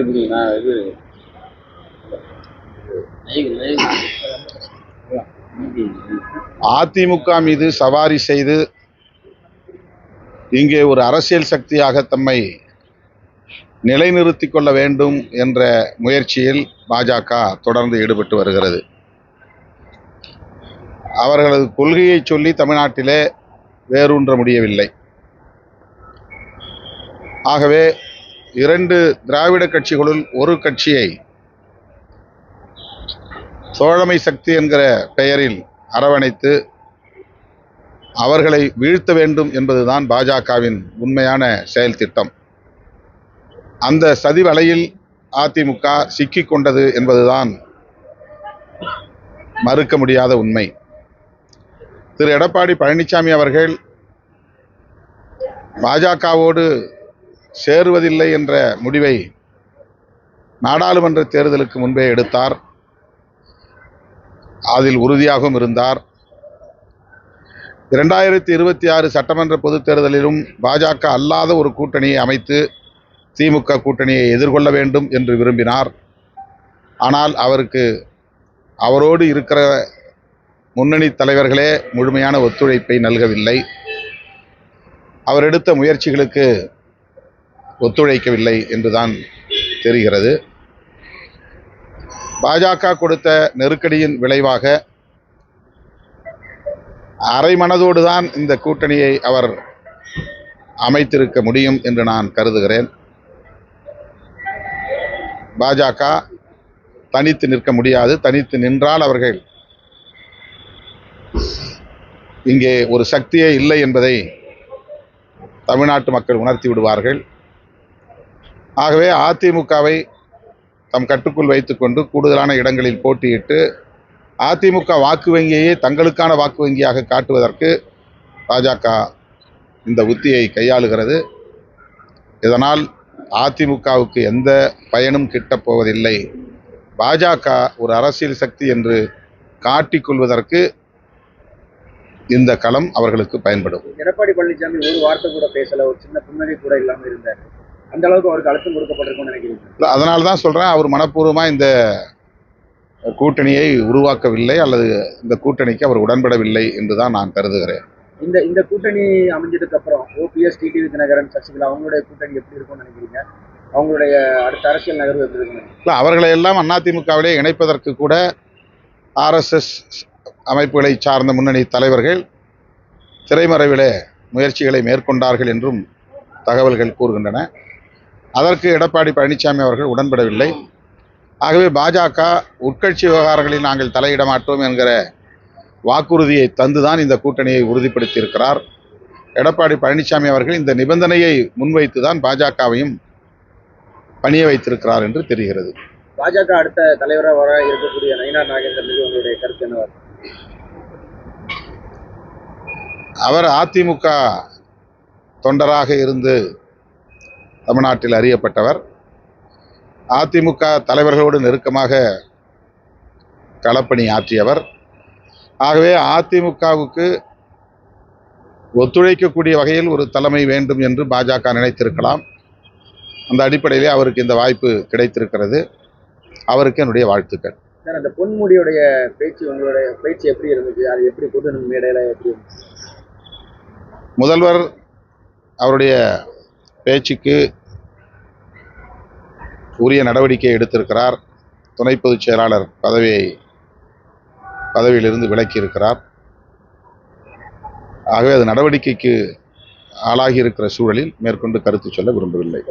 இப்படி நான் இது அதிமுக மீது சவாரி செய்து இங்கே ஒரு அரசியல் சக்தியாக தம்மை நிலைநிறுத்திக் கொள்ள வேண்டும் என்ற முயற்சியில் பாஜக தொடர்ந்து ஈடுபட்டு வருகிறது. அவர்களது கொள்கையை சொல்லி தமிழ்நாட்டிலே வேரூன்ற முடியவில்லை. ஆகவே இரண்டு திராவிட கட்சிகளுள் ஒரு கட்சியை தோழமை சக்தி என்கிற பெயரில் அரவணைத்து அவர்களை வீழ்த்த வேண்டும் என்பதுதான் பாஜகவின் உண்மையான செயல் திட்டம். அந்த சதி வலையில் அதிமுக சிக்கிக் கொண்டது என்பதுதான் மறுக்க முடியாத உண்மை. திரு எடப்பாடி பழனிசாமி அவர்கள் பாஜகவோடு சேருவதில்லை என்ற முடிவை நாடாளுமன்ற தேர்தலுக்கு முன்பே எடுத்தார். அதில் உறுதியாகவும் இருந்தார். இரண்டாயிரத்தி இருபத்தி ஆறு சட்டமன்ற பொதுத் தேர்தலிலும் பாஜக அல்லாத ஒரு கூட்டணியை அமைத்து திமுக கூட்டணியை எதிர்கொள்ள வேண்டும் என்று விரும்பினார். ஆனால் அவருக்கு அவரோடு இருக்கிற முன்னணி தலைவர்களே முழுமையான ஒத்துழைப்பை நல்கவில்லை. அவர் எடுத்த முயற்சிகளுக்கு ஒத்துழைக்கவில்லை என்றுதான் தெரிகிறது. பாஜக கொடுத்த நெருக்கடியின் விளைவாக அரை மனதோடு தான் இந்த கூட்டணியை அவர் அமைத்திருக்க முடியும் என்று நான் கருதுகிறேன். பாஜக தனித்து நிற்க முடியாது. தனித்து நின்றால் அவர்கள் இங்கே ஒரு சக்தியே இல்லை என்பதை தமிழ்நாட்டு மக்கள் உணர்த்தி விடுவார்கள். ஆகவே அதிமுகவை தம் கட்டுக்குள் வைத்துக்கொண்டு கூடுதலான இடங்களில் போட்டியிட்டு அதிமுக வாக்கு வங்கியையே தங்களுக்கான வாக்கு வங்கியாக காட்டுவதற்கு பாஜக இந்த உத்தியை கையாளுகிறது. இதனால் அதிமுகவுக்கு எந்த பயனும் கிட்டப் போவதில்லை பாஜக ஒரு அரசியல் சக்தி என்று காட்டிக்கொள்வதற்கு இந்த களம் அவர்களுக்கு பயன்படும். எடப்பாடி பழனிசாமி ஒரு வார்த்தை கூட பேசல ஒரு சின்ன புன்னகை கூட இல்லாமல் இருந்தார். அந்த அளவுக்கு அவருக்கு அழுத்தம் கொடுக்கப்பட்டிருக்கும்னு நினைக்கிறீங்க? அதனால தான் சொல்கிறேன் அவர் மனப்பூர்வமாக இந்த கூட்டணியை உருவாக்கவில்லை அல்லது இந்த கூட்டணிக்கு அவர் உடன்படவில்லை என்று தான் நான் கருதுகிறேன். இந்த இந்த கூட்டணி அமைஞ்சதுக்கு அப்புறம் ஓபிஎஸ் டிடிவி தினகரன் சசிகலா அவங்களுடைய கூட்டணி எப்படி இருக்கும்னு நினைக்கிறீங்க? அவங்களுடைய அடுத்த அரசியல் நகர்வு எப்படி இருக்குன்னு இல்லை அவர்களை எல்லாம் அதிமுகவிலே இணைப்பதற்கு கூட ஆர்எஸ்எஸ் அமைப்புகளை சார்ந்த முன்னணி தலைவர்கள் திரைமறைவிலே முயற்சிகளை மேற்கொண்டார்கள் என்றும் தகவல்கள் கூறுகின்றன. அதற்கு எடப்பாடி பழனிசாமி அவர்கள் உடன்படவில்லை. ஆகவே பாஜக உட்கட்சி விவகாரங்களில் நாங்கள் தலையிட மாட்டோம் என்கிற வாக்குறுதியை தந்துதான் இந்த கூட்டணியை உறுதிப்படுத்தியிருக்கிறார். எடப்பாடி பழனிசாமி அவர்கள் இந்த நிபந்தனையை முன்வைத்து தான் பாஜகவையும் பணிய வைத்திருக்கிறார் என்று தெரிகிறது. பாஜக அடுத்த தலைவராக வர இருக்கக்கூடிய நயினார் நாகேந்திரன் மீது உங்களுடைய கருத்து என்னவா இருக்கு? அவர் அதிமுக தொண்டராக இருந்து தமிழ்நாட்டில் அறியப்பட்டவர். அதிமுக தலைவர்களோடு நெருக்கமாக களப்பணி ஆற்றியவர். ஆகவே அதிமுகவுக்கு ஒத்துழைக்கக்கூடிய வகையில் ஒரு தலைமை வேண்டும் என்று பாஜக நினைத்திருக்கலாம். அந்த அடிப்படையிலே அவருக்கு இந்த வாய்ப்பு கிடைத்திருக்கிறது. அவருக்கு என்னுடைய வாழ்த்துக்கள். சார் அந்த பொன்முடியுடைய பேச்சு உங்களுடைய பேச்சு எப்படி இருந்துச்சு அது எப்படி பொது மேடையில எப்படி முதல்வர் அவருடைய பேச்சுக்கு உரிய நடவடிக்கை எடுத்திருக்கிறார். துணை பொதுச் செயலாளர் பதவியை பதவியிலிருந்து விலக்கி இருக்கிறார் ஆகவே அது நடவடிக்கைக்கு ஆளாகி இருக்கிற சூழலில் மேற்கொண்டு கருத்து சொல்ல விரும்பவில்லை.